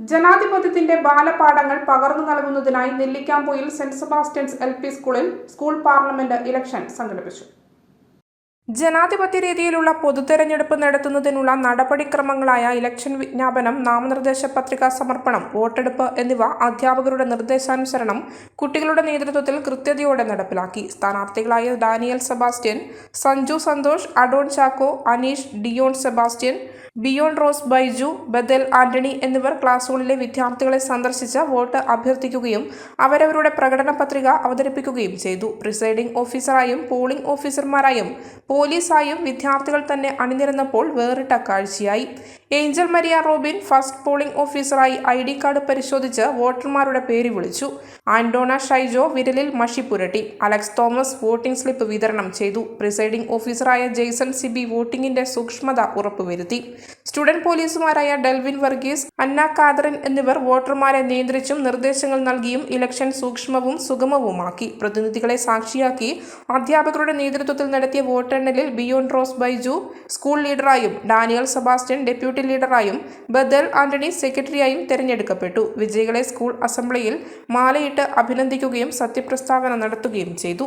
ജനാധിപത്യത്തിന്റെ ബാലപാഠങ്ങൾ പകർന്നു നൽകുന്നതിനായി നെല്ലിക്കാമ്പൊയിൽ സെന്റ് സെബാസ്റ്റ്യൻസ് എൽ സ്കൂളിൽ സ്കൂൾ പാർലമെന്റ് ഇലക്ഷൻ സംഘടിപ്പിച്ചു. ജനാധിപത്യ രീതിയിലുള്ള പൊതുതെരഞ്ഞെടുപ്പ് നടത്തുന്നതിനുള്ള നടപടിക്രമങ്ങളായ ഇലക്ഷൻ വിജ്ഞാപനം നാമനിർദ്ദേശ പത്രികാ സമർപ്പണം വോട്ടെടുപ്പ് എന്നിവ അധ്യാപകരുടെ നിർദ്ദേശാനുസരണം കുട്ടികളുടെ നേതൃത്വത്തിൽ കൃത്യതയോടെ നടപ്പിലാക്കി. സ്ഥാനാർത്ഥികളായ Daniel Sebastian Sanju Santhosh Adon Chacko Aneesh Dion Sebastian Bion Rose Baiju Badal Antony എന്നിവർ ക്ലാസുകളിലെ വിദ്യാർത്ഥികളെ സന്ദർശിച്ച് വോട്ട് അഭ്യർത്ഥിക്കുകയും അവരവരുടെ പ്രകടന പത്രിക അവതരിപ്പിക്കുകയും ചെയ്തു. പ്രിസൈഡിംഗ് ഓഫീസറായും പോളിംഗ് ഓഫീസർമാരായും പോലീസായും വിദ്യാർത്ഥികൾ തന്നെ അണിനിരന്നപ്പോൾ വേറിട്ട കാഴ്ചയായി. Angel Maria Robin first polling ഓഫീസറായി ഐ ഡി കാർഡ് പരിശോധിച്ച് വോട്ടർമാരുടെ പേര് വിളിച്ചു. ആന്റോണ ഷൈജോ വിരലിൽ മഷി പുരട്ടി. അലക്സ് തോമസ് വോട്ടിംഗ് സ്ലിപ്പ് വിതരണം ചെയ്തു. പ്രിസൈഡിംഗ് ഓഫീസറായ ജെയ്സൺ സിബി വോട്ടിംഗിന്റെ സൂക്ഷ്മത ഉറപ്പുവരുത്തി. സ്റ്റുഡന്റ് പോലീസുമാരായ ഡെൽവിൻ വർഗീസ് അന്ന കാതറിൻ എന്നിവർ വോട്ടർമാരെ നിയന്ത്രിച്ചും നിർദ്ദേശങ്ങൾ നൽകിയും ഇലക്ഷൻ സൂക്ഷ്മവും സുഗമവുമാക്കി. പ്രതിനിധികളെ സാക്ഷിയാക്കി അധ്യാപകരുടെ നേതൃത്വത്തിൽ നടത്തിയ വോട്ടെണ്ണലിൽ ബിയോൺ റോസ് ബൈജു സ്കൂൾ ലീഡറായും ഡാനിയൽ സെബാസ്റ്റ്യൻ ഡെപ്യൂട്ടി ലീഡറായും ബദൽ ആന്റണി സെക്രട്ടറിയായും തെരഞ്ഞെടുക്കപ്പെട്ടു. വിജയികളെ സ്കൂൾ അസംബ്ലിയിൽ മാലയിട്ട് അഭിനന്ദിക്കുകയും സത്യപ്രസ്താവന നടത്തുകയും ചെയ്തു.